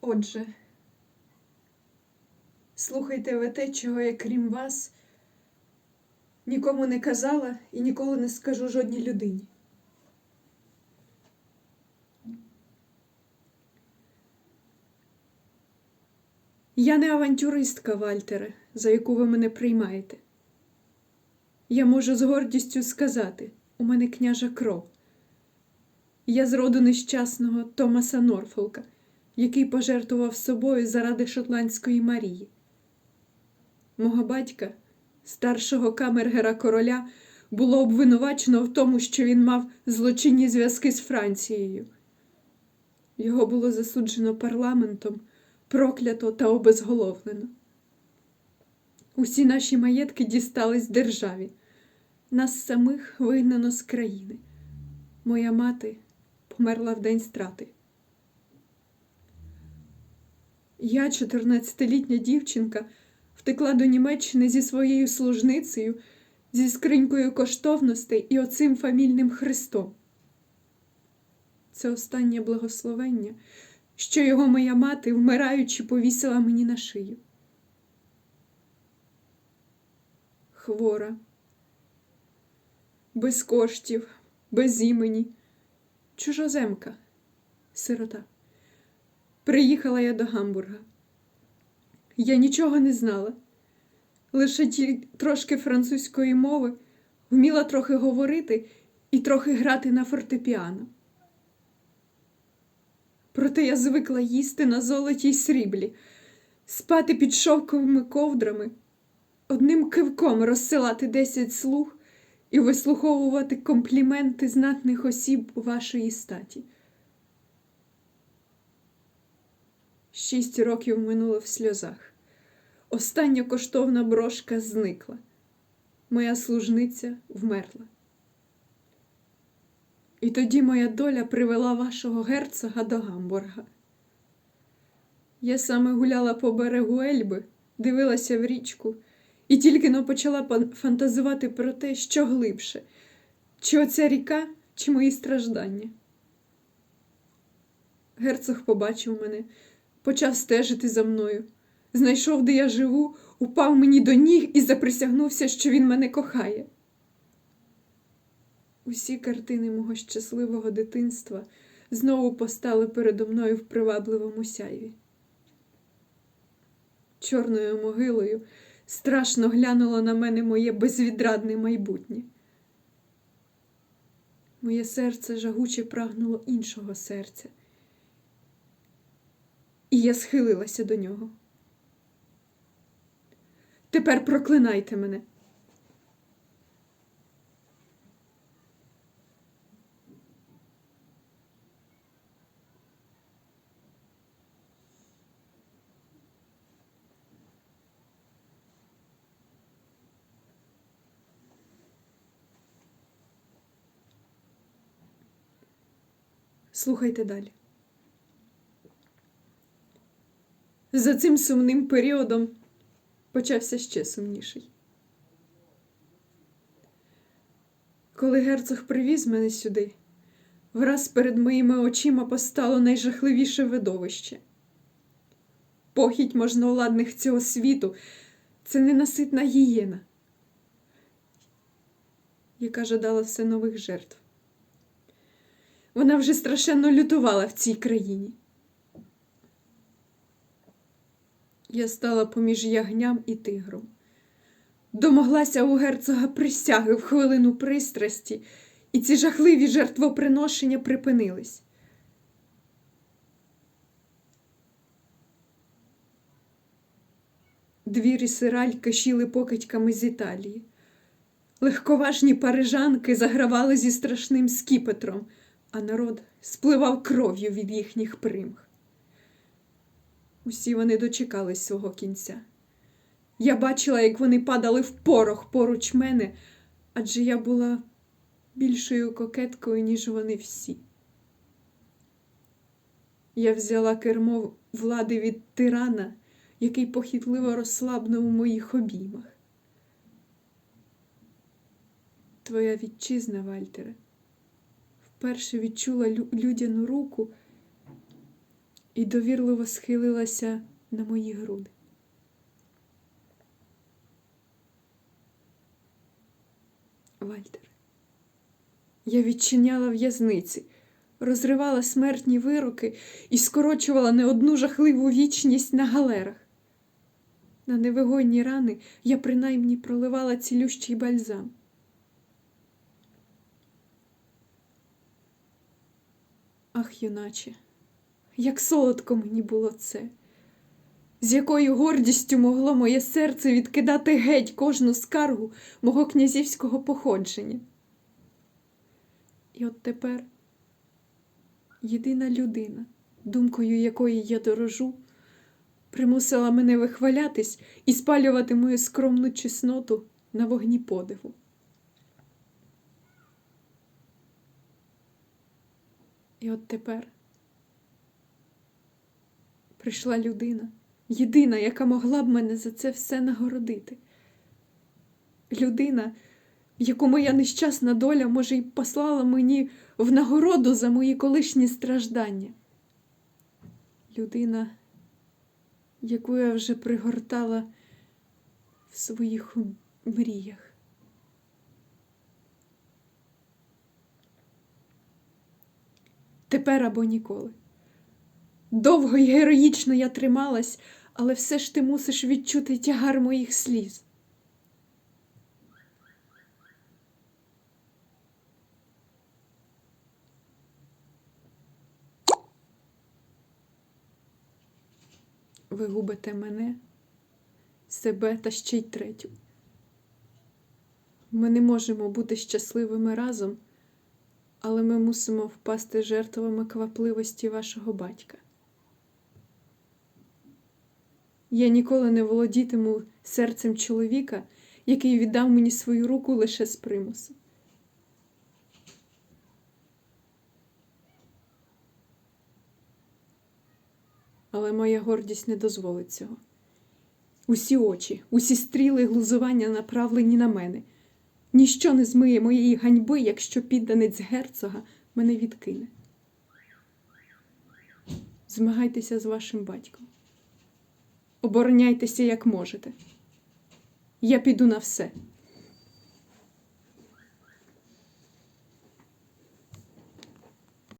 Отже, слухайте ви те, чого я крім вас нікому не казала і ніколи не скажу жодній людині. Я не авантюристка, Вальтере, за яку ви мене приймаєте. Я можу з гордістю сказати, у мене княжа кров. Я з роду нещасного Томаса Норфолка, який пожертвував собою заради шотландської Марії. Мого батька, старшого камергера короля, було обвинувачено в тому, що він мав злочинні зв'язки з Францією. Його було засуджено парламентом, проклято та обезголовлено. Усі наші маєтки дістались державі. Нас самих вигнано з країни. Моя мати померла в день страти. Я, 14-літня дівчинка, втекла до Німеччини зі своєю служницею, зі скринькою коштовностей і оцим фамільним хрестом. Це останнє благословення, що його моя мати, вмираючи, повісила мені на шию. Хвора, без коштів, без імені, чужоземка, сирота. Приїхала я до Гамбурга. Я нічого не знала, лише трошки французької мови, вміла трохи говорити і трохи грати на фортепіано. Проте я звикла їсти на золоті й сріблі, спати під шовковими ковдрами, одним кивком розсилати десять слуг і вислуховувати компліменти знатних осіб вашої статі. Шість років минуло в сльозах. Остання коштовна брошка зникла. Моя служниця вмерла. І тоді моя доля привела вашого герцога до Гамбурга. Я саме гуляла по берегу Ельби, дивилася в річку і тільки но почала фантазувати про те, що глибше, чи оця ріка, чи мої страждання. Герцог побачив мене, почав стежити за мною, знайшов, де я живу, упав мені до ніг і заприсягнувся, що він мене кохає. Усі картини мого щасливого дитинства знову постали передо мною в привабливому сяйві. Чорною могилою страшно глянуло на мене моє безвідрадне майбутнє. Моє серце жагуче прагнуло іншого серця, і я схилилася до нього. Тепер проклинайте мене. Слухайте далі. За цим сумним періодом почався ще сумніший. Коли герцог привіз мене сюди, враз перед моїми очима постало найжахливіше видовище. Похідь можновладних цього світу це ненаситна гієна, яка жадала все нових жертв. Вона вже страшенно лютувала в цій країні. Я стала поміж ягням і тигром. Домоглася у герцога присяги в хвилину пристрасті, і ці жахливі жертвоприношення припинились. Двірі сираль кишіли покидьками з Італії. Легковажні парижанки загравали зі страшним скіпетром, а народ спливав кров'ю від їхніх примх. Усі вони дочекались свого кінця. Я бачила, як вони падали в порох поруч мене, адже я була більшою кокеткою, ніж вони всі. Я взяла кермо влади від тирана, який похитливо розслабнув у моїх обіймах. Твоя вітчизна, Вальтере, вперше відчула лю- людяну руку і довірливо схилилася на мої груди. Вальтер, я відчиняла в'язниці, розривала смертні вироки і скорочувала не одну жахливу вічність на галерах. На невигойні рани я принаймні проливала цілющий бальзам. Ах, юначе, як солодко мені було це, з якою гордістю могло моє серце відкидати геть кожну скаргу мого князівського походження. І от тепер єдина людина, думкою якої я дорожу, примусила мене вихвалятись і спалювати мою скромну чесноту на вогні подиву. І от тепер прийшла людина, єдина, яка могла б мене за це все нагородити. Людина, яку моя нещасна доля, може, й послала мені в нагороду за мої колишні страждання. Людина, яку я вже пригортала в своїх мріях. Тепер або ніколи. Довго й героїчно я трималась, але все ж ти мусиш відчути тягар моїх сліз. Ви губите мене, себе та ще й третю. Ми не можемо бути щасливими разом, але ми мусимо впасти жертвами квапливості вашого батька. Я ніколи не володітиму серцем чоловіка, який віддав мені свою руку лише з примусу. Але моя гордість не дозволить цього. Усі очі, усі стріли глузування направлені на мене. Ніщо не змиє моєї ганьби, якщо підданець герцога мене відкине. Змагайтеся з вашим батьком. Обороняйтеся, як можете. Я піду на все.